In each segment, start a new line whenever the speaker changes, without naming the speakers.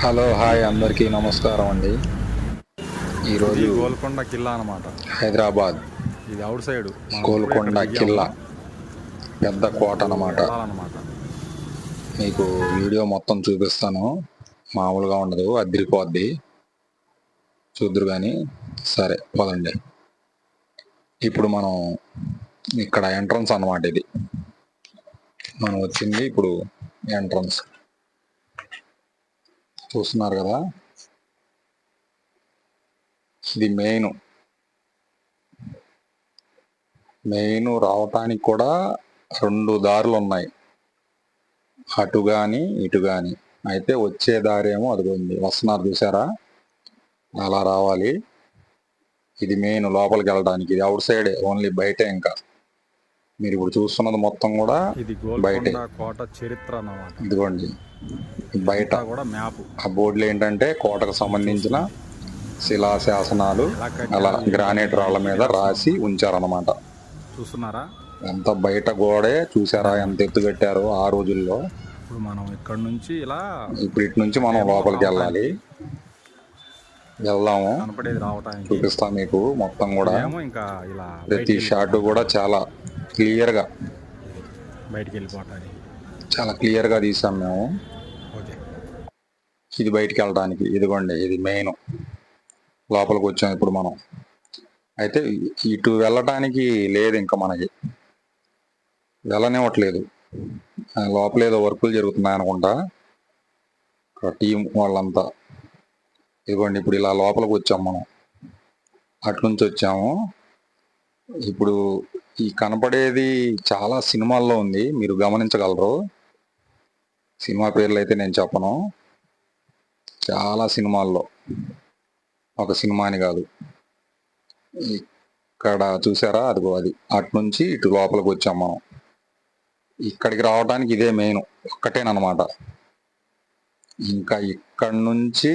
Hello hi అందరికీ నమస్కారం అండి. ఈరోజు
గోల్కొండ కిల్లా అనమాట
హైదరాబాద్
ఇది అవుట్ సైడ్.
గోల్కొండ కిల్లా పెద్ద కోట అన్నమాట.
అనమాట
మీకు వీడియో మొత్తం చూపిస్తాను. మామూలుగా ఉండదు అదిరిపోద్ది. చూద్దరు కానీ సరే పదండి. ఇప్పుడు మనం ఇక్కడ ఎంట్రన్స్ అన్నమాట ఇది. మనం వచ్చింది ఇప్పుడు ఎంట్రన్స్ చూస్తున్నారు కదా? ఇది మెయిన్. మెయిన్ రావటానికి కూడా రెండు దారులు ఉన్నాయి. అటు కానీ ఇటు కానీ అయితే వచ్చే దారేమో ఏమో అదిగోంది వస్తున్నారు చూసారా? అలా రావాలి. ఇది మెయిన్ లోపలికి వెళ్ళడానికి ఇది అవుట్ సైడ్ ఓన్లీ బయటే ఇంకా. మీరు ఇప్పుడు చూస్తున్నది మొత్తం కూడా
ఇది
బయటే.
కోట చరిత్ర అన్నమాట.
ఇదిగోండి. బయట.
కూడా మ్యాప్.
ఆ బోర్డులు ఏంటంటే కోటకు సంబంధించిన శిలా శాసనాలు అలా గ్రానైట్ రాళ్ళ మీద రాసి ఉంచారన్నమాట.
చూస్తున్నారా?
ఎంత బయట గోడే చూసారా ఎంత ఎత్తు కట్టారో ఆ రోజుల్లో.
ఇప్పుడు మనం ఇక్కడ నుంచి ఇలా
ఇప్పుడు ఇటు నుంచి మనం లోపలికి వెళ్ళాలి. వెళ్దాము. చూపిస్తా మీకు మొత్తం కూడా.
ఏమో ఇంకా ఇలా
ప్రతి షాట్ కూడా చాలా క్లియర్గా
బయటికి వెళ్ళిపోవటానికి
చాలా క్లియర్గా తీసాం మేము.
ఓకే.
ఇది బయటికి వెళ్ళడానికి ఇదిగోండి ఇది మెయిన్. లోపలికి వచ్చాం ఇప్పుడు మనం. అయితే ఇటు వెళ్ళటానికి లేదు ఇంకా మనకి. వెళ్ళనివ్వట్లేదు. ఆ, లోపల ఏదో వర్కులు జరుగుతున్నాయి అనుకుంటా. టీం వాళ్ళంతా. ఇదిగోండి ఇప్పుడు ఇలా లోపలికి వచ్చాం మనం. అట్నుంచి వచ్చాము. ఇప్పుడు ఈ కనపడేది చాలా సినిమాల్లో ఉంది. మీరు గమనించగలరు. సినిమా పేర్లు అయితే నేను చెప్పను. చాలా సినిమాల్లో ఒక సినిమాని కాదు. ఇక్కడ చూసారా? అదిగో అది. అటు నుంచి ఇటు లోపలికి వచ్చాం మనం. ఇక్కడికి రావడానికి ఇదే మెయిన్. ఒక్కటేనమాట ఇంకా ఇక్కడి నుంచి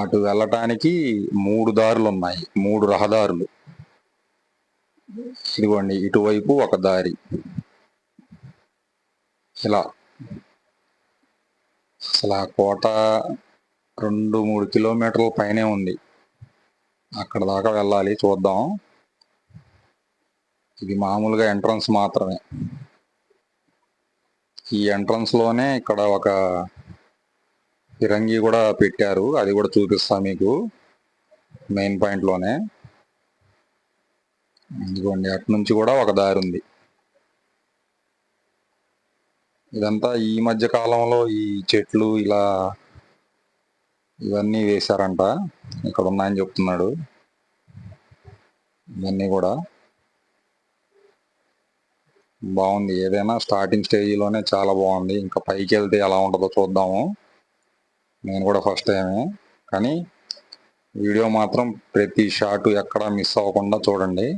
అటు వెళ్ళటానికి మూడు దారులు ఉన్నాయి మూడు రహదారులు. ఇదిగోండి ఇటువైపు ఒక దారి. ఇలా. అసలు ఆ కోట రెండు మూడు కిలోమీటర్ల పైనే ఉంది. అక్కడ దాకా వెళ్ళాలి చూద్దాం. ఇది మామూలుగా ఎంట్రన్స్ మాత్రమే. ఈ ఎంట్రన్స్లోనే ఇక్కడ ఒక ఫిరంగి కూడా పెట్టారు. అది కూడా చూపిస్తా మీకు. మెయిన్ పాయింట్లోనే ఇదిగోండి అటు నుంచి కూడా ఒక దారి ఉంది. ఇదంతా ఈ మధ్య కాలంలో ఈ చెట్లు ఇలా ఇవన్నీ వేశారంట ఇక్కడ ఉన్నాయని చెప్తున్నాడు. ఇవన్నీ కూడా బాగుంది. ఏదైనా స్టార్టింగ్ స్టేజ్లోనే చాలా బాగుంది. ఇంకా పైకి వెళ్తే ఎలా ఉంటుందో చూద్దాము. నేను కూడా ఫస్ట్ టైమే కానీ వీడియో మాత్రం ప్రతి షాటు ఎక్కడా మిస్ అవ్వకుండా చూడండి.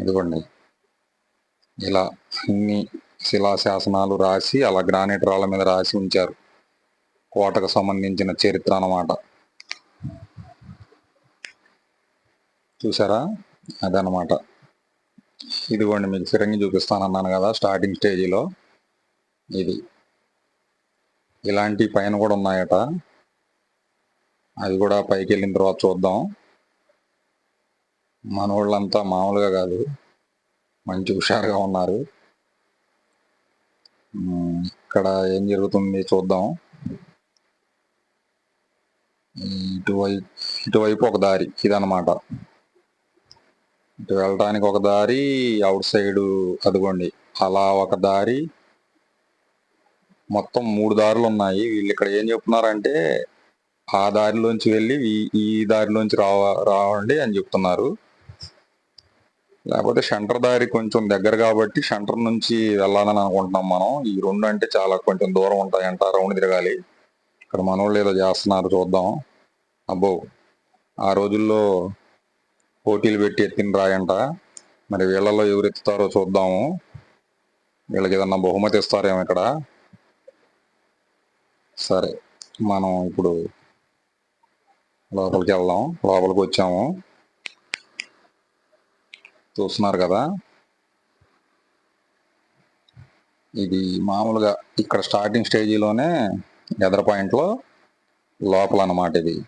ఇదిగోండి. ఇలా అన్ని శిలాశాసనాలు రాసి అలా గ్రానైట్ రాళ్ళ మీద రాసి ఉంచారు. కోటకు సంబంధించిన చరిత్ర అన్నమాట. చూసారా? అదనమాట ఇదిగోండి మీకు ఫిరంగి చూపిస్తానన్నాను కదా స్టార్టింగ్ స్టేజీలో. ఇది. ఇలాంటి పైన కూడా ఉన్నాయట. అది కూడా పైకి వెళ్ళిన తర్వాత చూద్దాం. మనోళ్ళంతా మామూలుగా కాదు. మంచి హుషారుగా ఉన్నారు. ఇక్కడ ఏం జరుగుతుంది చూద్దాం. ఇటువైపు ఇటువైపు ఒక దారి ఇదన్నమాట. ఇటు వెళ్ళటానికి ఒక దారి అవుట్ సైడ్ అదిగోండి. అలా ఒక దారి. మొత్తం మూడు దారులు ఉన్నాయి. వీళ్ళు ఇక్కడ ఏం చెప్తున్నారంటే ఆ దారిలోంచి వెళ్ళి ఈ ఈ దారిలోంచి రావ రావండి అని చెప్తున్నారు. లేకపోతే సెంటర్ దారి కొంచెం దగ్గర కాబట్టి సెంటర్ నుంచి వెళ్ళాలని అనుకుంటున్నాం మనం. ఈ రెండు అంటే చాలా కొంచెం దూరం ఉంటాయంట రౌండ్ తిరగాలి. ఇక్కడ మనోళ్ళు ఏదో చేస్తున్నారు చూద్దాం. అబ్బో ఆ రోజుల్లో పోటీలు పెట్టి ఎత్తిన రాయంట. మరి వీళ్ళలో ఎవరు ఎత్తుతారో చూద్దాము. వీళ్ళకి ఏదన్నా బహుమతి ఇస్తారేమో ఇక్కడ. సరే మనం ఇప్పుడు లోపలికి వెళ్దాం. లోపలికి వచ్చాము. చూస్తున్నారు కదా? ఇది మామూలుగా ఇక్కడ స్టార్టింగ్ స్టేజీలోనే ఎదర పాయింట్లో లోపల అన్నమాట ఇది.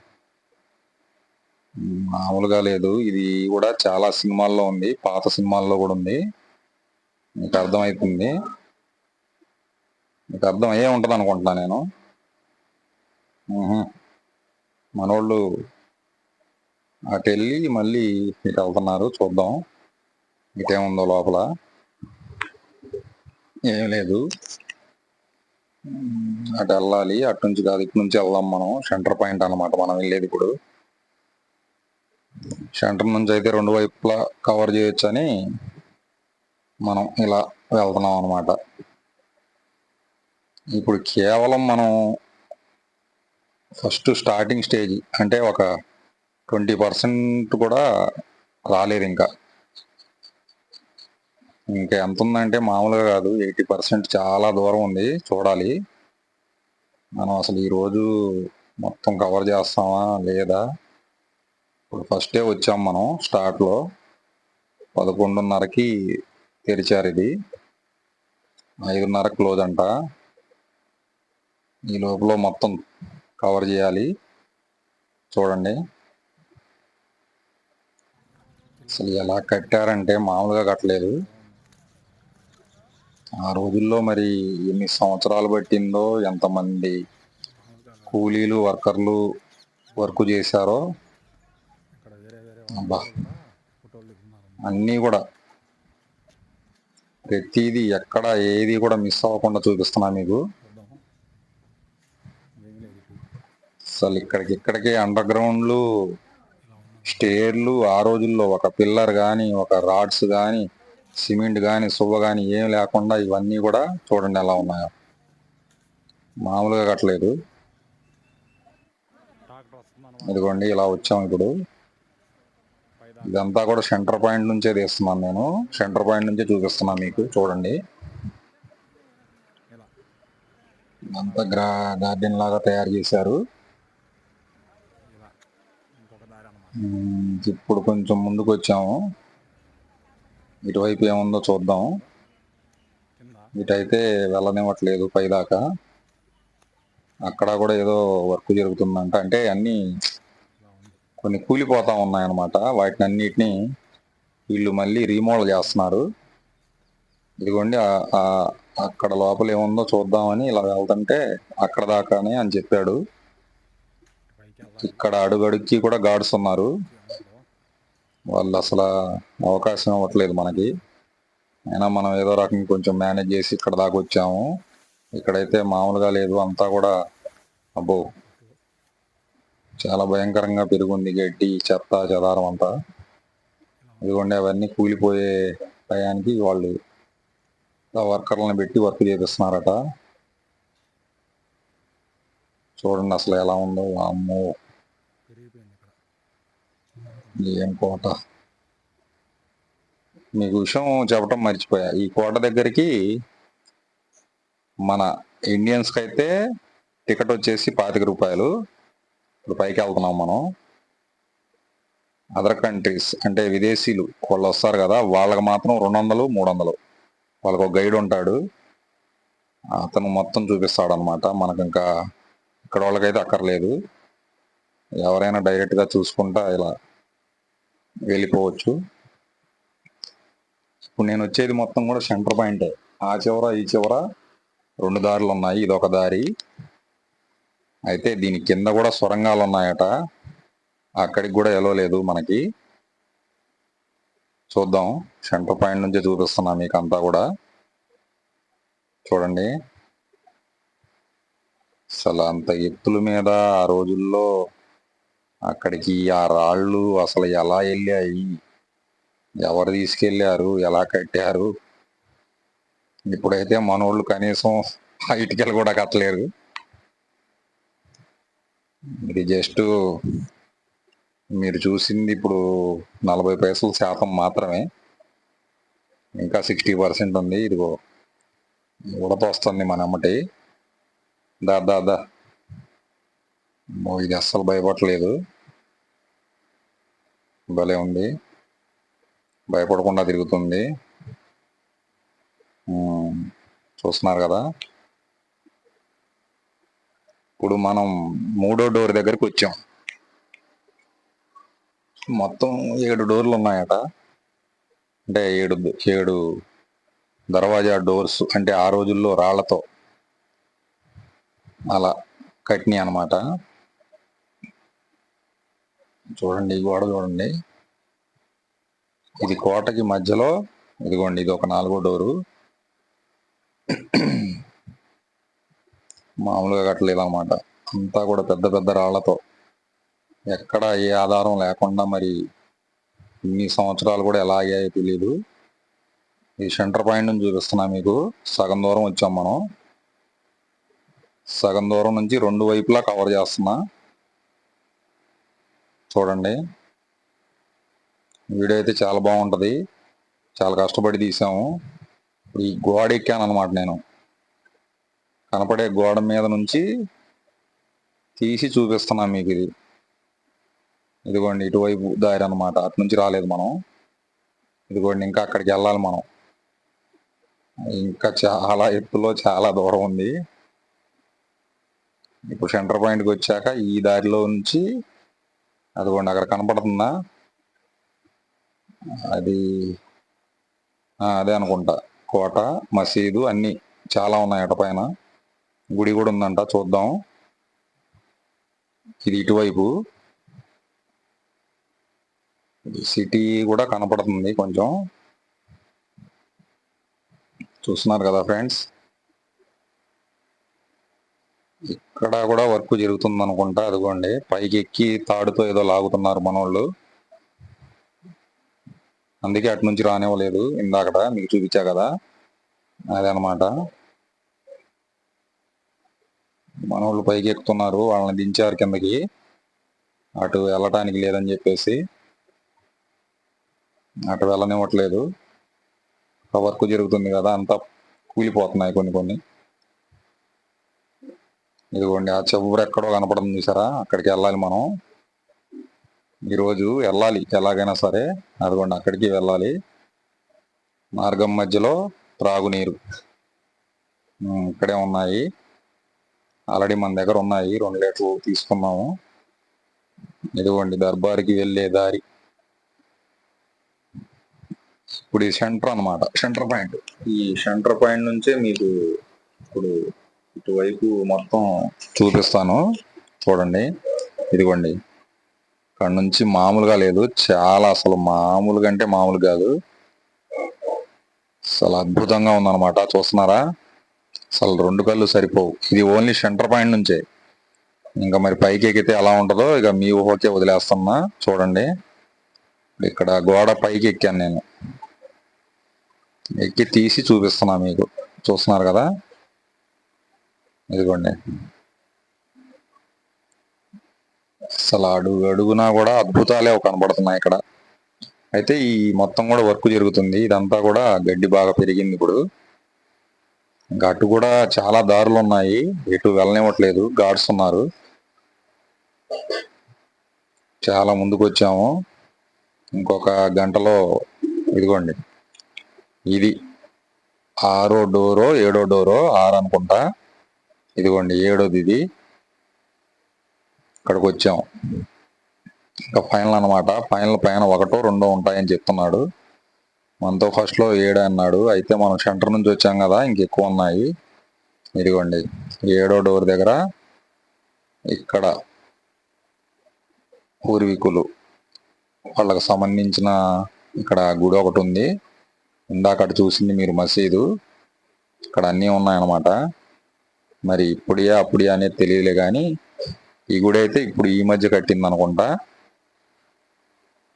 మామూలుగా లేదు. ఇది కూడా చాలా సినిమాల్లో ఉంది. పాత సినిమాల్లో కూడా ఉంది. మీకు అర్థమవుతుంది మీకు అర్థం అయ్యే ఉంటుంది అనుకుంటున్నా నేను. మనోళ్ళు అటు వెళ్ళి మళ్ళీ ఇటు వెళ్తున్నారు. చూద్దాం. ఇటేముందో లోపల? ఏం లేదు. అటు వెళ్ళాలి అటు నుంచి కాదు ఇటు నుంచి వెళ్దాం మనం. సెంటర్ పాయింట్ అనమాట మనం వెళ్ళేది ఇప్పుడు. సెంటర్ నుంచి అయితే రెండు వైపులా కవర్ చేయొచ్చు అని మనం ఇలా వెళ్తున్నాం అనమాట ఇప్పుడు కేవలం మనం ఫస్ట్ స్టార్టింగ్ స్టేజ్ అంటే ఒక ట్వంటీ పర్సెంట్ కూడా రాలేదు ఇంకా. ఇంకా ఎంత ఉందంటే మామూలుగా కాదు. ఎయిటీ పర్సెంట్ చాలా దూరం ఉంది. చూడాలి. మనం అసలు ఈరోజు మొత్తం కవర్ చేస్తామా? లేదా? ఇప్పుడు ఫస్టే వచ్చాం మనం స్టార్ట్లో పదకొండున్నరకి తెరిచారు ఇది. ఐదున్నర క్లోజ్ అంట. ఈ లోపల మొత్తం కవర్ చేయాలి. చూడండి. అసలు ఎలా కట్టారంటే మామూలుగా కట్టలేదు. ఆ రోజుల్లో మరి ఎన్ని సంవత్సరాలు పట్టిందో ఎంతమంది కూలీలు వర్కర్లు వర్క్ చేశారో అబ్బా. అన్నీ కూడా ప్రతిదీ ఎక్కడ ఏది కూడా మిస్ అవ్వకుండా చూపిస్తున్నా మీకు అసలు ఇక్కడికి ఇక్కడికి అండర్ గ్రౌండ్లు స్టేర్లు ఆ రోజుల్లో ఒక పిల్లర్ కానీ ఒక రాడ్స్ కానీ సిమెంట్ కానీ సువ్వ కానీ ఏం లేకుండా ఇవన్నీ కూడా చూడండి ఎలా ఉన్నాయో. మామూలుగా కట్టలేదు. ఇదిగోండి ఇలా వచ్చాం ఇప్పుడు. ఇదంతా కూడా సెంటర్ పాయింట్ నుంచే తీస్తున్నాను నేను. సెంటర్ పాయింట్ నుంచే చూపిస్తున్నాను మీకు చూడండి. ఇదంతా గ్రా గార్డెన్ లాగా తయారు చేశారు. ఇప్పుడు కొంచెం ముందుకు వచ్చాము. ఇటువైపు ఏముందో చూద్దాం. ఇటైతే వెళ్ళనివ్వట్లేదు పైదాకా. అక్కడ కూడా ఏదో వర్క్ జరుగుతుందంట. అంటే అన్ని కొన్ని కూలిపోతా ఉన్నాయన్నమాట. వాటిని అన్నిటిని వీళ్ళు మళ్ళీ రీమోడల్ చేస్తున్నారు. ఇదిగోండి అక్కడ లోపల ఏముందో చూద్దామని ఇలా వెళ్తుంటే అక్కడ దాకానే అని చెప్పాడు. ఇక్కడ అడుగడుక్కి కూడా గార్డ్స్ ఉన్నారు. వాళ్ళు అసలు అవకాశం ఇవ్వట్లేదు మనకి. అయినా మనం ఏదో రకంగా కొంచెం మేనేజ్ చేసి ఇక్కడ దాకా వచ్చాము. ఇక్కడైతే మామూలుగా లేదు అంతా కూడా అబ్బో! చాలా భయంకరంగా పెరుగుంది గడ్డి చెత్త చెదారం అంతా. ఇదిగోండి అవన్నీ కూలిపోయే టయానికి వాళ్ళు వర్కర్లను పెట్టి వర్క్ చేపిస్తున్నారట. చూడండి అసలు ఎలా ఉందో అమ్మో ఏం కోట? మీకు విషయం చెప్పడం మర్చిపోయా. ఈ కోట దగ్గరికి మన ఇండియన్స్కి అయితే టికెట్ వచ్చేసి పాతిక రూపాయలు. ఇప్పుడు పైకి వెళ్తున్నాం మనం. అదర్ కంట్రీస్ అంటే విదేశీయులు వాళ్ళు వస్తారు కదా వాళ్ళకి మాత్రం రెండు వందలు మూడు వందలు వాళ్ళకు ఒక గైడ్ ఉంటాడు. అతను మొత్తం చూపిస్తాడు అనమాట మనకు ఇంకా ఇక్కడ వాళ్ళకైతే అక్కర్లేదు. ఎవరైనా డైరెక్ట్గా చూసుకుంటా ఇలా వెళ్ళిపోవచ్చు. ఇప్పుడు నేను వచ్చేది మొత్తం కూడా సెంటర్ పాయింటే ఆ చివర ఈ చివర రెండు దారులు ఉన్నాయి. ఇదొక దారి. అయితే దీని కింద కూడా సొరంగాలు ఉన్నాయట. అక్కడికి కూడా ఎలవలేదు మనకి. చూద్దాం. సెంటర్ పాయింట్ నుంచే చూపిస్తున్నా మీకు అంతా కూడా. చూడండి. అసలు అంత ఎత్తుల మీద ఆ రోజుల్లో అక్కడికి ఆ రాళ్ళు అసలు ఎలా వెళ్ళాయి? ఎవరు తీసుకెళ్ళారు? ఎలా కట్టారు? ఇప్పుడైతే మనోళ్ళు కనీసం ఇటుకలు కూడా కట్టలేరు. ఇది జస్ట్ మీరు చూసింది ఇప్పుడు నలభై పైసల శాతం మాత్రమే. ఇంకా సిక్స్టీ పర్సెంట్ ఉంది. ఇదిగో ఉడత వస్తుంది మన అమ్మటి. దా దా దా. ఇది అస్సలు భయపడలేదు భలే ఉంది. భయపడకుండా తిరుగుతుంది. చూస్తున్నారు కదా. ఇప్పుడు మనం మూడో డోర్ దగ్గరికి వచ్చాం. మొత్తం ఏడు డోర్లు ఉన్నాయట. అంటే ఏడు ఏడు దర్వాజా డోర్స్ అంటే ఆ రోజుల్లో రాళ్ళతో అలా కట్నీ అన్నమాట. చూడండి ఈ గోడ చూడండి. ఇది కోటకి మధ్యలో ఇదిగోండి ఇది ఒక నాలుగో డోరు. మామూలుగా కట్టలేదు అనమాట అంతా కూడా పెద్ద పెద్ద రాళ్ళతో. ఎక్కడ ఏ ఆధారం లేకుండా మరి ఇన్ని సంవత్సరాలు కూడా ఎలా అయ్యాయో తెలియదు ఈ సెంటర్ పాయింట్ నుంచి చూపిస్తున్నా మీకు. సగం దూరం వచ్చాం మనం. సగం దూరం నుంచి రెండు వైపులా కవర్ చేస్తున్నా. చూడండి. వీడియో అయితే చాలా బాగుంటుంది. చాలా కష్టపడి తీసాము. ఈ గోడ ఎక్కాను అనమాట నేను. కనపడే గోడ మీద నుంచి తీసి చూపిస్తున్నాను మీకు ఇది. ఇదిగోండి ఇటువైపు దారి అన్నమాట. అటు నుంచి రాలేదు మనం. ఇదిగోండి ఇంకా అక్కడికి వెళ్ళాలి మనం. ఇంకా చాలా ఎత్తులో చాలా దూరం ఉంది. ఇప్పుడు సెంటర్ పాయింట్కి వచ్చాక ఈ దారిలో నుంచి అదిగోండి అక్కడ కనపడుతుందా? అది అదే అనుకుంటా. కోట మసీదు అన్ని చాలా ఉన్నాయి అట పైన. గుడి కూడా ఉందంట చూద్దాం. ఇది ఇటువైపు. సిటీ కూడా కనపడుతుంది కొంచెం. చూస్తున్నారు కదా ఫ్రెండ్స్? ఇక్కడ కూడా వర్క్ జరుగుతుంది అనుకుంటా అదిగోండి. పైకి ఎక్కి తాడుతో ఏదో లాగుతున్నారు మనోళ్ళు. అందుకే అటు నుంచి రానివ్వలేదు ఇందాకట మీకు చూపించా కదా. అదనమాట. మనోళ్ళు పైకి ఎక్కుతున్నారు వాళ్ళని దించారు కిందకి. అటు వెళ్ళటానికి లేదని చెప్పేసి. అటు వెళ్ళనివ్వట్లేదు. ఆ వర్క్ జరుగుతుంది కదా అంతా కూలిపోతున్నాయి కొన్ని కొన్ని. ఇదిగోండి ఆ చెవురు ఎక్కడో కనపడుతుంది చూసారా అక్కడికి వెళ్ళాలి మనం. ఈరోజు వెళ్ళాలి ఎలాగైనా సరే. అదిగోండి అక్కడికి వెళ్ళాలి. మార్గం మధ్యలో త్రాగునీరు. ఇక్కడే ఉన్నాయి. ఆల్రెడీ మన దగ్గర ఉన్నాయి రెండు లీటర్లు తీసుకున్నాము. ఇదిగోండి దర్బార్కి వెళ్ళే దారి. ఇప్పుడు ఈ సెంటర్ అన్నమాట. Centre point. ఈ సెంటర్ పాయింట్ నుంచే మీకు ఇప్పుడు ఇటువైపు మొత్తం చూపిస్తాను. చూడండి. ఇదిగోండి. ఇక్కడ నుంచి మామూలుగా లేదు. చాలా అసలు మామూలుగా అంటే మామూలు కాదు. అసలు అద్భుతంగా ఉందన్నమాట. చూస్తున్నారా? అసలు రెండు కళ్ళు సరిపోవు. ఇది ఓన్లీ సెంటర్ పాయింట్ నుంచే. ఇంకా మరి పైకి ఎక్కితే ఎలా ఉంటుందో ఇక మీ ఊహకే వదిలేస్తున్నా. చూడండి. ఇక్కడ గోడ పైకి ఎక్కాను నేను. ఎక్కి తీసి చూపిస్తున్నా మీకు. చూస్తున్నారు కదా? ఇదిగోండి. అసలు అడుగు అడుగునా కూడా అద్భుతాలే కనబడుతున్నాయి ఇక్కడ. అయితే ఈ మొత్తం కూడా వర్క్ జరుగుతుంది. ఇదంతా కూడా గడ్డి బాగా పెరిగింది ఇప్పుడు. ఇంకా అటు కూడా చాలా దారులు ఉన్నాయి. ఎటు వెళ్ళనివ్వట్లేదు. గార్డ్స్ ఉన్నారు. చాలా ముందుకు వచ్చాము. ఇంకొక గంటలో ఇదిగోండి. ఇది ఆరో డోరో ఏడో డోరో ఆరు అనుకుంటా. ఇదిగోండి ఏడోది ఇది. ఇక్కడికి వచ్చాం ఇంకా ఫైనల్ అన్నమాట. ఫైనల్ పైన ఒకటో రెండో ఉంటాయని చెప్తున్నాడు. మనతో ఫస్ట్లో ఏడు అన్నాడు. అయితే మనం సెంటర్ నుంచి వచ్చాం కదా ఇంకెక్కువ ఉన్నాయి. ఇదిగోండి ఏడో డోర్ దగ్గర ఇక్కడ పూర్వీకులు. వాళ్ళకి సంబంధించిన ఇక్కడ గుడి ఒకటి ఉంది. ఇందాక చూసింది మీరు మసీదు. ఇక్కడ అన్నీ ఉన్నాయన్నమాట. మరి ఇప్పుడియా అప్పుడియా అనేది తెలియలే కానీ ఈ గుడి అయితే ఇప్పుడు ఈ మధ్య కట్టింది అనుకుంటా.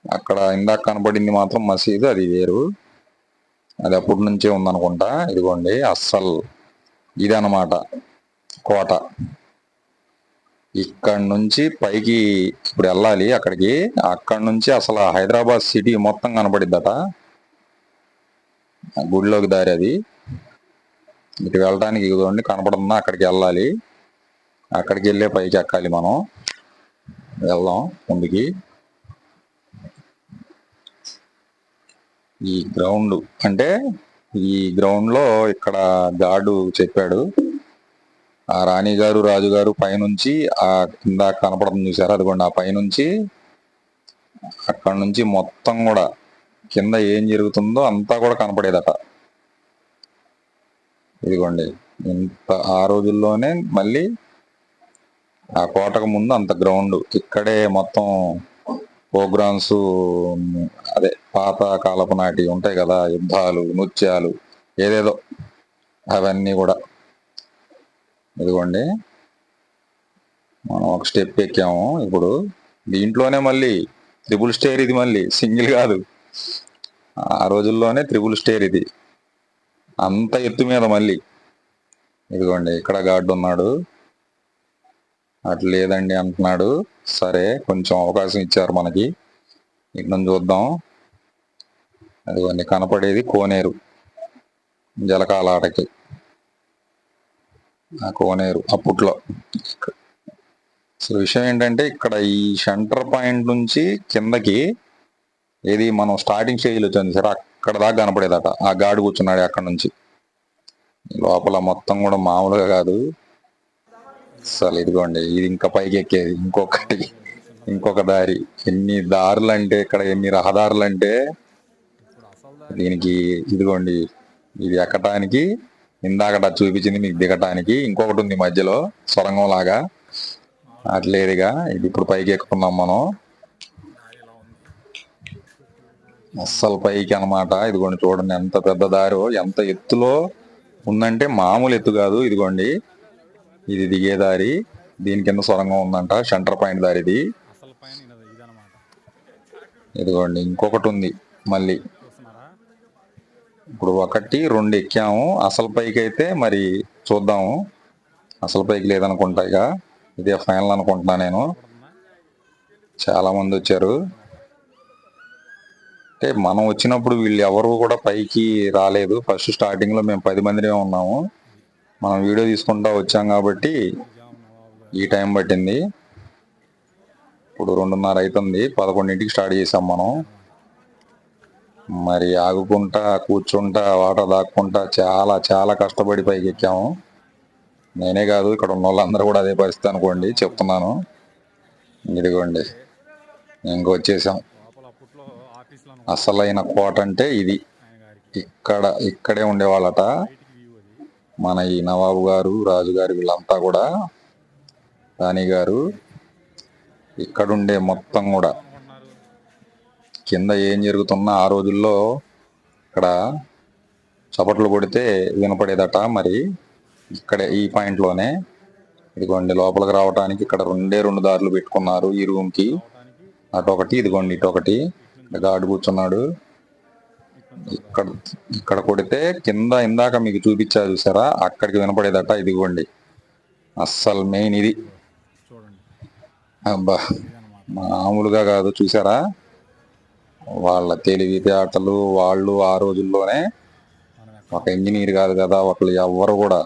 అక్కడ ఇందాక కనపడింది మాత్రం మసీదు అది వేరు. అది అప్పటి నుంచే ఉందనుకుంటా. ఇదిగోండి అస్సలు ఇది అన్నమాట కోట. ఇక్కడ నుంచి పైకి ఇప్పుడు వెళ్ళాలి అక్కడికి. అక్కడ నుంచి అసలు హైదరాబాద్ సిటీ మొత్తం కనపడిద్దట. గుడిలోకి దారి అది. ఇటు వెళ్ళడానికి ఇదిగోండి కనపడుతుందా? అక్కడికి వెళ్ళాలి. అక్కడికి వెళ్ళే పైకి ఎక్కాలి మనం. వెళ్దాం ముందుకి. ఈ గ్రౌండ్ అంటే ఈ గ్రౌండ్లో ఇక్కడ గాడు చెప్పాడు. ఆ రాణి గారు రాజు గారు పైనుంచి ఆ కింద కనపడుతుంది చూసారు? అదిగోండి ఆ పైనుంచి అక్కడ నుంచి మొత్తం కూడా కింద ఏం జరుగుతుందో అంతా కూడా కనపడేదట. ఇదిగోండి ఇంత ఆ రోజుల్లోనే మళ్ళీ ఆ కోటకు ముందు అంత గ్రౌండ్. ఇక్కడే మొత్తం ప్రోగ్రామ్స్ అదే పాత కాలపు నాటి ఉంటాయి కదా యుద్ధాలు నృత్యాలు ఏదేదో అవన్నీ కూడా. ఇదిగోండి మనం ఒక స్టెప్ ఎక్కాము ఇప్పుడు. దీంట్లోనే మళ్ళీ త్రిబుల్ స్టేర్ ఇది మళ్ళీ సింగిల్ కాదు. ఆ రోజుల్లోనే త్రిబుల్ స్టేర్ ఇది. అంత ఎత్తు మీద మళ్ళీ. ఇదిగోండి ఇక్కడ గార్డు ఉన్నాడు. అటు లేదండి అంటున్నాడు. సరే కొంచెం అవకాశం ఇచ్చారు మనకి. ఇక్కడ చూద్దాం. అదిగోండి కనపడేది కోనేరు. జలకాల ఆటకి ఆ కోనేరు అప్పట్లో అసలు విషయం ఏంటంటే ఇక్కడ ఈ సెంటర్ పాయింట్ నుంచి కిందకి ఏది మనం స్టార్టింగ్ స్టేజ్లో వచ్చింది సరే అక్కడ దాకా కనపడేదట. ఆ గాడు కూర్చున్నాడు అక్కడ నుంచి. లోపల మొత్తం కూడా మామూలుగా కాదు. అసలు ఇదిగోండి ఇది ఇంకా పైకి ఎక్కేది. ఇంకొకటి ఇంకొక దారి. ఎన్ని దారులు అంటే ఇక్కడ ఎన్ని రహదారులు అంటే దీనికి ఇదిగోండి ఇది ఎక్కటానికి ఇందాకట చూపించింది మీకు దిగటానికి. ఇంకొకటి ఉంది మధ్యలో సొరంగం లాగా అట్లేదిగా ఇది ఇప్పుడు పైకి ఎక్కుతున్నాం మనం
దారి ఇలా ఉంది
అస్సలు పైకి అన్నమాట. ఇదిగోండి చూడండి ఎంత పెద్ద దారో ఎంత ఎత్తులో ఉందంటే మామూలు ఎత్తు కాదు ఇదిగోండి. ఇది దిగే దారి. దీని కింద సొరంగం ఉందంట. సెంటర్ పాయింట్ దారి ఇది. ఇదిగోండి ఇంకొకటి ఉంది మళ్ళీ. ఇప్పుడు ఒకటి రెండు ఎక్కాము. అసలు పైకి అయితే మరి చూద్దాము. అసలు పైకి లేదనుకుంటా ఇక. ఇదే ఫైనల్ అనుకుంటున్నా నేను. చాలా మంది వచ్చారు. అంటే మనం వచ్చినప్పుడు వీళ్ళు ఎవరు కూడా పైకి రాలేదు. ఫస్ట్ స్టార్టింగ్లో మేము పది మందినే ఉన్నాము. మనం వీడియో తీసుకుంటా వచ్చాం కాబట్టి ఈ టైం పట్టింది. ఇప్పుడు రెండున్నర అవుతుంది పదకొండింటికి స్టార్ట్ చేసాం మనం. మరి ఆగుకుంటా కూర్చుంటా వాటర్ దాక్కుంటా చాలా చాలా కష్టపడి పైకి ఎక్కాము. నేనే కాదు ఇక్కడ ఉన్న వాళ్ళందరూ కూడా అదే పరిస్థితి అనుకోండి. చెప్తున్నాను. ఇదిగోండి. ఇంకొచ్చేసాం.
లోపల
అసలైన కోట అంటే ఇది. ఇక్కడ ఇక్కడే ఉండేవాళ్ళట. మన ఈ నవాబు గారు రాజు గారు వీళ్ళంతా కూడా రాణి గారు ఇక్కడుండే మొత్తం కూడా. కింద ఏం జరుగుతున్నా ఆ రోజుల్లో ఇక్కడ చప్పట్లు కొడితే వినపడేదట మరి ఇక్కడే ఈ పాయింట్లోనే. ఇదిగోండి లోపలికి రావడానికి ఇక్కడ రెండే రెండు దారులు పెట్టుకున్నారు ఈ
రూమ్కి
అటు ఒకటి ఇదిగోండి ఇటు ఒకటి గాడు కూర్చున్నాడు
ఇక్కడ
ఇక్కడ కొడితే కింద ఇందాక మీకు చూపించా చూసారా? అక్కడికి వినపడేదట ఇదిగోండి. అస్సలు మెయిన్ ఇది. అబ్బా మామూలుగా కాదు చూసారా? వాళ్ళ తెలివితేటలు వాళ్ళు ఆ రోజుల్లోనే ఒక ఇంజనీర్ కాదు కదా ఒకళ్ళు ఎవ్వరు కూడా.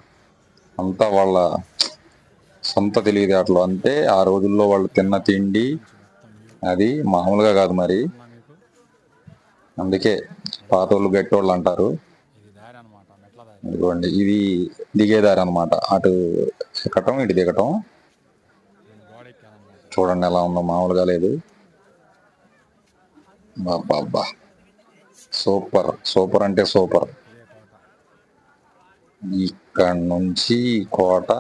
అంతా వాళ్ళ సొంత తెలివితేటలు అంటే ఆ రోజుల్లో వాళ్ళు తిన్న తిండి అది మామూలుగా కాదు మరి. అందుకే పాతోళ్ళు గట్టోళ్ళు అంటారు.
ఇది
ఇదిగోండి ఇది దిగేదారి అనమాట అటు ఎక్కటం ఇటు దిగటం. చూడండి ఎలా ఉందో మామూలుగా లేదు. బాబ్బా సూపర్ సూపర్ అంటే సూపర్. ఇక్కడ నుంచి కోట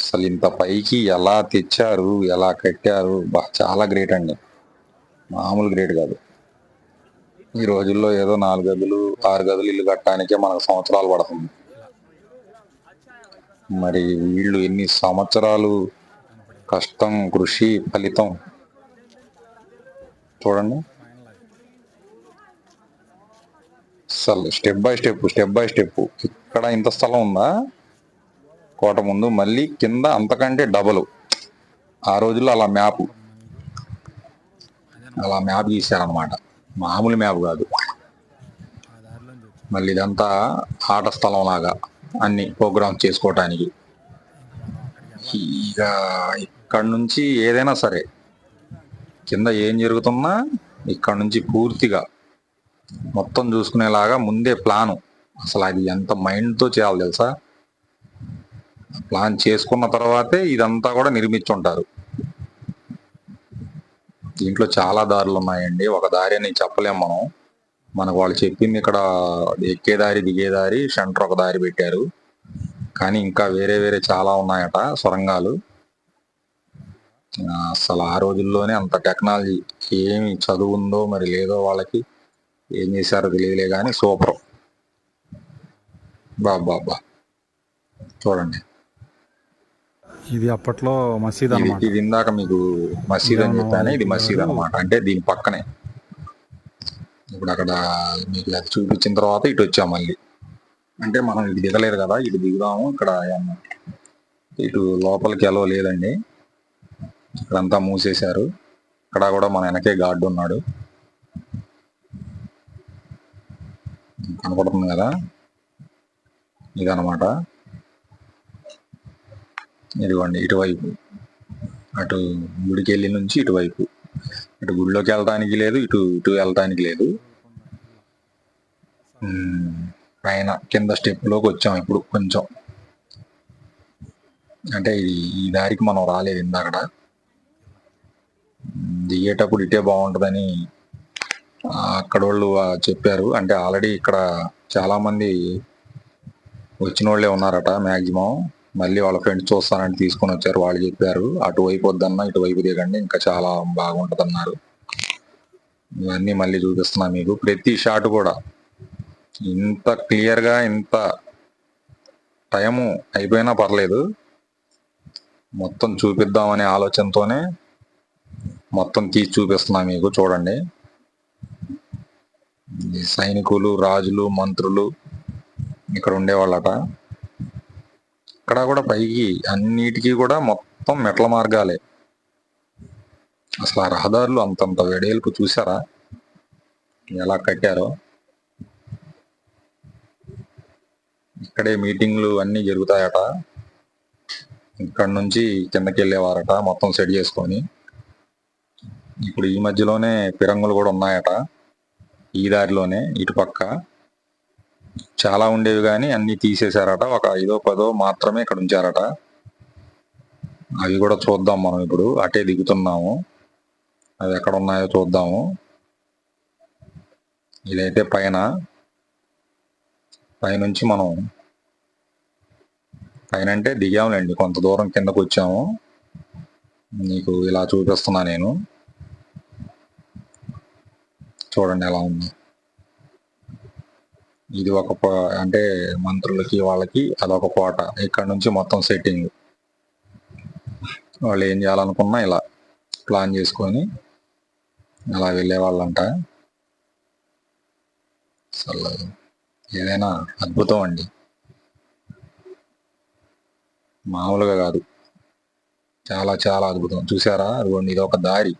అసలు ఇంత పైకి ఎలా తెచ్చారు ఎలా కట్టారు? బా చాలా గ్రేట్ అండి. మామూలు గ్రేడ్ కాదు. ఈ రోజుల్లో ఏదో నాలుగు గదులు ఆరు గదులు ఇల్లు కట్టడానికే మనకు సంవత్సరాలు పడుతుంది. మరి వీళ్ళు ఎన్ని సంవత్సరాలు కష్టం కృషి ఫలితం? చూడండి.
ఫైనల్
అసలు step by step step by step ఇక్కడ ఇంత స్థలం ఉందా? కోట ముందు మళ్ళీ కింద అంతకంటే డబల్ ఆ రోజుల్లో అలా మ్యాప్ అలా మ్యాప్ గీశారనమాట మామూలు మ్యాప్ కాదు. మళ్ళీ ఇదంతా ఆట స్థలం లాగా అన్ని ప్రోగ్రామ్స్ చేసుకోవటానికి ఇక ఇక్కడ నుంచి ఏదైనా సరే కింద ఏం జరుగుతున్నా ఇక్కడ నుంచి పూర్తిగా మొత్తం చూసుకునేలాగా ముందే ప్లాను. అసలు అది ఎంత మైండ్తో చేయాలి తెలుసా? ప్లాన్ చేసుకున్న తర్వాతే ఇదంతా కూడా నిర్మించుంటారు. దీంట్లో చాలా దారులు ఉన్నాయండి. ఒక దారి అని చెప్పలేం మనం. మనకు వాళ్ళు చెప్పింది ఇక్కడ ఎక్కే దారి దిగే దారి సెంటర్ ఒక దారి పెట్టారు. కానీ ఇంకా వేరే వేరే చాలా ఉన్నాయట సొరంగాలు. అసలు ఆ రోజుల్లోనే అంత టెక్నాలజీ ఏమి చదువు ఉందో మరి లేదో వాళ్ళకి ఏం చేశారో తెలియలే కానీ సూపర్. బాబా చూడండి.
ఇది అప్పట్లో మసీద్ అనమాట
ఇది ఇందాక మీకు మసీద్ అని చెప్పాను ఇది మసీద్ అన్నమాట. అంటే దీని పక్కనే. ఇప్పుడు అక్కడ మీకు అది చూపించిన తర్వాత ఇటు వచ్చాం మళ్ళీ. అంటే మనం ఇటు దిగలేదు కదా ఇటు దిగుదాము ఇక్కడ ఇటు లోపలికి ఎలో లేదండి. ఇక్కడంతా మూసేశారు. ఇక్కడ కూడా మన వెనకే గార్డు ఉన్నాడు. కనపడుతుంది కదా? ఇదనమాట ఇదిగోండి ఇటువైపు. అటు గుడికి వెళ్ళి నుంచి ఇటువైపు. ఇటు గుడిలోకి వెళ్ళడానికి లేదు ఇటు ఇటు వెళ్ళడానికి లేదు. పైన కింద స్టెప్లోకి వచ్చాం ఇప్పుడు కొంచెం. అంటే ఇది ఈ దారికి మనం రాలేదు ఇందాకడ. దిగేటప్పుడు ఇటే బాగుంటుందని అక్కడ వాళ్ళు చెప్పారు. అంటే ఆల్రెడీ ఇక్కడ చాలామంది వచ్చిన వాళ్ళే ఉన్నారట మ్యాక్సిమం మళ్ళీ వాళ్ళ ఫ్రెండ్స్ చూస్తానని తీసుకొని వచ్చారు. వాళ్ళు చెప్పారు అటువైపు వద్దన్నా ఇటువైపు దిగండి ఇంకా చాలా బాగుంటుంది అన్నారు ఇవన్నీ మళ్ళీ చూపిస్తున్నా మీకు. ప్రతి షాట్ కూడా ఇంత క్లియర్గా ఇంత టైము అయిపోయినా పర్లేదు. మొత్తం చూపిద్దామనే ఆలోచనతోనే మొత్తం తీసి చూపిస్తున్నా మీకు. చూడండి. సైనికులు రాజులు మంత్రులు ఇక్కడ ఉండేవాళ్ళట. ఇక్కడ కూడా పైకి అన్నిటికీ కూడా మొత్తం మెట్ల మార్గాలే. అసలు ఆ రహదారులు అంతంత వెడేల్పు చూసారా? ఎలా కట్టారో? ఇక్కడే మీటింగ్లు అన్ని జరుగుతాయట. ఇక్కడ నుంచి కిందకి వెళ్ళేవారట మొత్తం సెట్ చేసుకొని. ఇప్పుడు ఈ మధ్యలోనే పిరంగులు కూడా ఉన్నాయట. ఈ దారిలోనే ఇటు పక్క చాలా ఉండేవి కానీ అన్ని తీసేశారట. ఒక ఐదో పదో మాత్రమే ఇక్కడ ఉంచారట. అవి కూడా చూద్దాం మనం ఇప్పుడు. అటే దిగుతున్నాము. అవి ఎక్కడ ఉన్నాయో చూద్దాము. ఇదైతే పైన. పైనుంచి మనం పైన అంటే దిగాములేండి కొంత దూరం కిందకు వచ్చాము. నీకు ఇలా చూపిస్తున్నా నేను. చూడండి ఎలా ఉంది. ఇది ఒక ప- అంటే మంత్రులకి వాళ్ళకి అదొక కోట. ఇక్కడ నుంచి మొత్తం సెట్టింగ్. వాళ్ళు ఏం చేయాలనుకున్నా ఇలా ప్లాన్ చేసుకొని అలా వెళ్ళే వాళ్ళంట. అసలు ఏదైనా అద్భుతం అండి. మామూలుగా కాదు. చాలా చాలా అద్భుతం. చూసారా అదిగోండి ఇది ఒక దారి.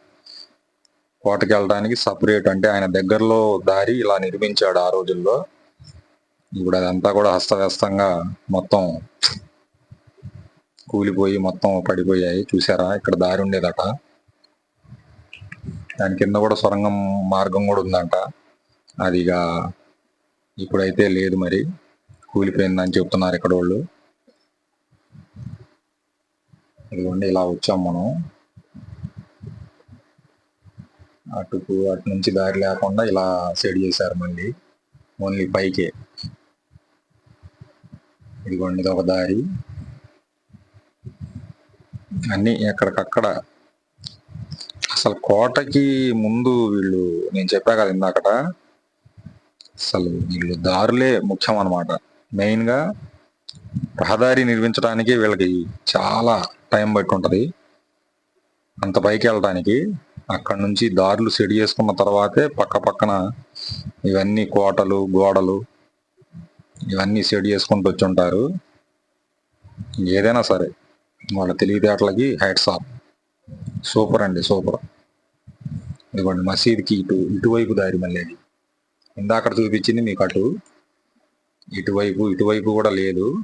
కోటకి వెళ్ళడానికి సపరేట్ అంటే ఆయన దగ్గరలో దారి ఇలా నిర్మించాడు ఆ రోజుల్లో. ఇప్పుడు అదంతా కూడా హస్తవ్యస్తంగా మొత్తం కూలిపోయి మొత్తం పడిపోయాయి. చూసారా ఇక్కడ దారి ఉండేదట. దాని కింద కూడా సొరంగం మార్గం కూడా ఉందంట. అది ఇక ఇప్పుడైతే లేదు మరి. కూలిపోయిందని చెప్తున్నారు ఇక్కడ వాళ్ళు. ఇదిగోండి ఇలా వచ్చాం మనం. అటుకు అటు నుంచి దారి లేకుండా ఇలా సెట్ చేశారు మళ్ళీ. ఓన్లీ బైకే ఇదిగోండి ఇది ఒక దారి. అన్ని ఎక్కడికక్కడ. అసలు కోటకి ముందు వీళ్ళు నేను చెప్పా కదా ఇందాకట అసలు వీళ్ళు దారులే ముఖ్యం అన్నమాట. మెయిన్గా రహదారి నిర్మించడానికి వీళ్ళకి చాలా టైం పట్టి ఉంటుంది అంత పైకి వెళ్ళడానికి అక్కడ నుంచి దారులు సెట్ చేసుకున్న తర్వాతే పక్క పక్కన ఇవన్నీ కోటలు గోడలు ఇవన్నీ సెట్ చేసుకుంటూ వచ్చుంటారు ఏదైనా సరే వాళ్ళ తెలివితేటలకి హైట్స్ ఆఫ్ సూపర్ అండి సూపర్. ఇదిగోండి మసీద్కి ఇటు ఇటువైపు దారి మళ్ళీ అది. ఇందాక చూపించింది మీకు అటు. ఇటువైపు ఇటువైపు కూడా లేదు.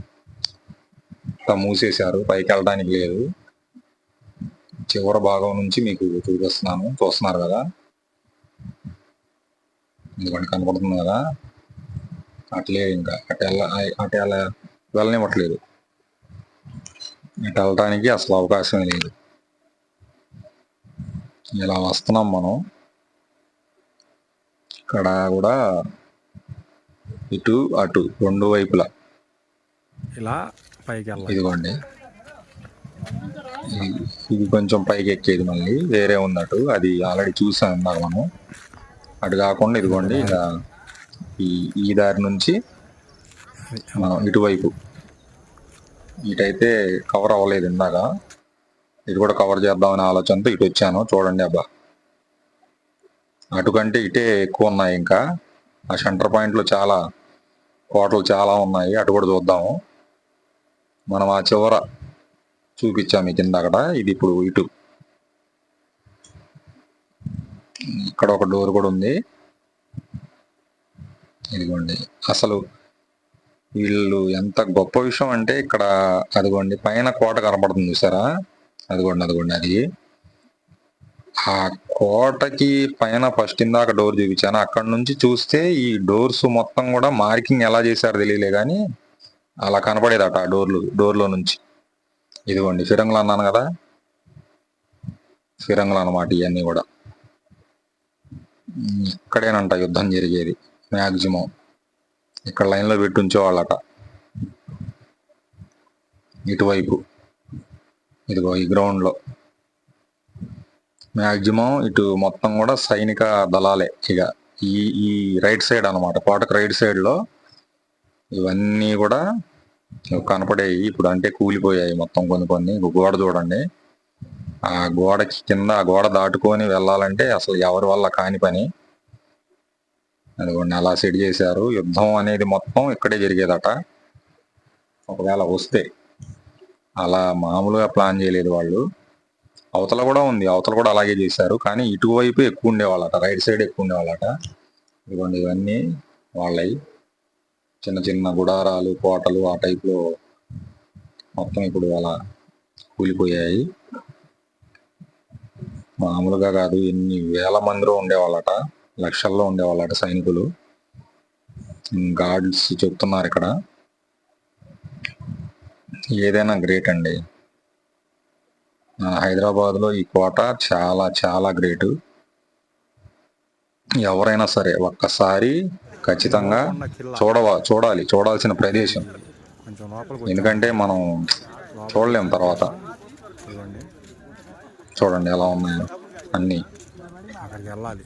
మూసేశారు పైకి వెళ్ళడానికి లేదు. చివరి భాగం నుంచి మీకు చూపిస్తున్నాను చూస్తున్నారు కదా? ఇదిగోండి కనపడుతుంది కదా? అట్లే ఇంకా. అటు వెళ్ళ అటు వెళ్ళ వెళ్ళనివ్వట్లేదు. ఇటు వెళ్ళటానికి అసలు అవకాశం లేదు. ఇలా వస్తున్నాం మనం. ఇక్కడ కూడా ఇటు అటు రెండు వైపులా.
ఇలా పైకి
ఇదిగోండి. ఇది- ఇది కొంచెం పైకి ఎక్కేది మళ్ళీ. వేరే ఉన్నట్టు అది ఆల్రెడీ చూసాం ఇందాక మనం. అటు కాకుండా ఇదిగోండి ఇలా ఈ ఈ దారి నుంచి ఇటువైపు. ఇటైతే కవర్ అవ్వలేదు ఇందాక. ఇటు కూడా కవర్ చేద్దామనే ఆలోచనతో ఇటు వచ్చాను. చూడండి అబ్బా. అటుకంటే ఇటే ఎక్కువ ఉన్నాయి ఇంకా. ఆ సెంటర్ పాయింట్లో చాలా కోటలు చాలా ఉన్నాయి. అటు కూడా చూద్దాము. మనం ఆ చివర చూపించాము ఈ కింద అక్కడ ఇది ఇప్పుడు ఇటు. ఇక్కడ ఒక డోర్ కూడా ఉంది. ఇదిగోండి. అసలు వీళ్ళు ఎంత గొప్ప విషయం అంటే ఇక్కడ అదిగోండి పైన కోట కనపడుతుంది చూసారా? అదిగోండి అదిగోండి అది. ఆ కోటకి పైన ఫస్ట్ ఇందాక డోర్ చూపించాను. అక్కడ నుంచి చూస్తే ఈ డోర్స్ మొత్తం కూడా మార్కింగ్ ఎలా చేశారో తెలియలే కానీ అలా కనపడేదట ఆ డోర్లు డోర్లో నుంచి. ఇదిగోండి ఫిరంగులు అన్నాను కదా? ఫిరంగులు అన్నమాట ఇవన్నీ కూడా. ఇక్కడేనంట యుద్ధం జరిగేది. మ్యాక్సిమం ఇక్కడ లైన్లో పెట్టి ఉంచేవాళ్ళట. ఇటువైపు. ఇదిగో ఈ గ్రౌండ్లో మ్యాక్సిమం ఇటు మొత్తం కూడా సైనిక దళాలే. ఇక ఈ ఈ రైట్ సైడ్ అన్నమాట. కోటకు రైట్ సైడ్లో ఇవన్నీ కూడా కనపడేవి ఇప్పుడు అంటే కూలిపోయాయి మొత్తం కొన్ని కొన్ని. గోడ చూడండి. ఆ గోడకి కింద ఆ గోడ దాటుకొని వెళ్ళాలంటే అసలు ఎవరి వల్ల కాని పని. అదిగోండి అలా సెట్ చేశారు. యుద్ధం అనేది మొత్తం ఇక్కడే జరిగేదట. ఒకవేళ వస్తే అలా మామూలుగా ప్లాన్ చేయలేదు వాళ్ళు. అవతల కూడా ఉంది అవతల కూడా అలాగే చేశారు. కానీ ఇటువైపు ఎక్కువ ఉండేవాళ్ళట రైట్ సైడ్ ఎక్కువ ఉండేవాళ్ళట. ఇదిగోండి ఇవన్నీ వాళ్ళవి చిన్న చిన్న గుడారాలు కోటలు ఆ టైప్లో మొత్తం ఇప్పుడు అలా కూలిపోయాయి. మామూలుగా కాదు ఎన్ని వేల మందిలో ఉండేవాళ్ళట. లక్షల్లో ఉండేవాళ్ళట సైనికులు. గార్డ్స్ చెప్తున్నారు ఇక్కడ. ఏదైనా గ్రేట్ అండి. హైదరాబాద్లో ఈ కోట చాలా చాలా గ్రేట్. ఎవరైనా సరే ఒక్కసారి ఖచ్చితంగా చూడవ చూడాలి చూడాల్సిన ప్రదేశం. ఎందుకంటే మనం చూడలేం తర్వాత. చూడండి ఎలా ఉన్నాయో అన్ని.
అక్కడికి వెళ్ళాలి.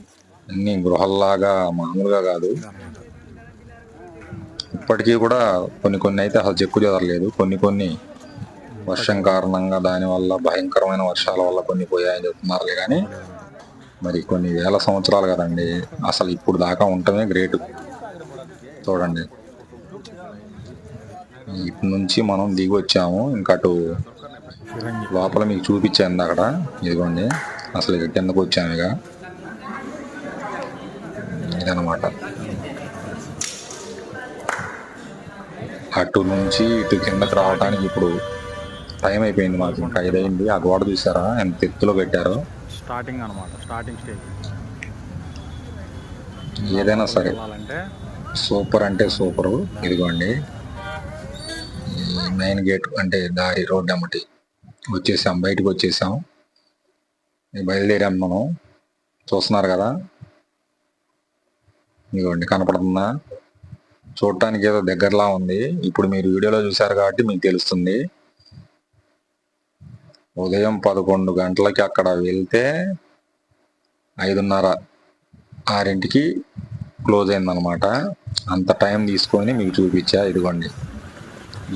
అన్ని గృహల్లాగా మామూలుగా కాదు. ఇప్పటికీ కూడా కొన్ని కొన్ని అయితే అసలు చెక్కు చెదరలేదు. కొన్ని కొన్ని వర్షం కారణంగా దానివల్ల భయంకరమైన వర్షాల వల్ల కొన్ని పోయాయని చెప్తున్నారులే కానీ మరి కొన్ని వేల సంవత్సరాలు కదండి అసలు ఇప్పుడు దాకా ఉండటమే గ్రేట్. చూడండి. ఇటు నుంచి మనం దిగి వచ్చాము. ఇంకా అటు లోపల మీకు చూపించాను అక్కడ. ఇదిగోండి. అసలు ఇక కిందకు వచ్చాము ఇక? ఇదనమాట అటు నుంచి ఇటు కిందకి రావడానికి ఇప్పుడు టైం అయిపోయింది మాకు. ఇంకా ఐదైంది ఆ గోడ చూసారా? ఎంత ఎత్తులో పెట్టారో.
స్టార్టింగ్ అన్నమాట. Starting stage.
ఏదైనా సరే. సూపర్ అంటే సూపర్. ఇదిగోండి. మెయిన్ గేట్ అంటే దారి రోడ్డు అమ్మటి. వచ్చేసాం. బయటకు వచ్చేసాం. బయలుదేరాం మనం. చూస్తున్నారు కదా? ఇదిగోండి కనపడుతుందా? చూడటానికి ఏదో దగ్గరలా ఉంది. ఇప్పుడు మీరు వీడియోలో చూసారు కాబట్టి మీకు తెలుస్తుంది. ఉదయం పదకొండు గంటలకి అక్కడ వెళ్తే ఐదున్నర ఆరింటికి క్లోజ్ అయిందనమాట. అంత టైం తీసుకొని మీకు చూపించా. ఇదిగోండి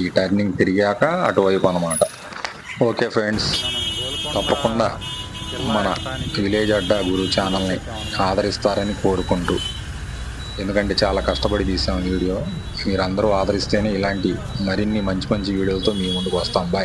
ఈ టర్నింగ్ తిరిగాక అటువైపు అనమాట. ఓకే ఫ్రెండ్స్ తప్పకుండా మన విలేజ్ అడ్డా గురు ఛానల్ని ఆదరిస్తారని కోరుకుంటూ ఎందుకంటే చాలా కష్టపడి తీసాం వీడియో. మీరందరూ ఆదరిస్తేనే ఇలాంటి మరిన్ని మంచి మంచి వీడియోలతో మీ ముందుకు వస్తాం. బాయ్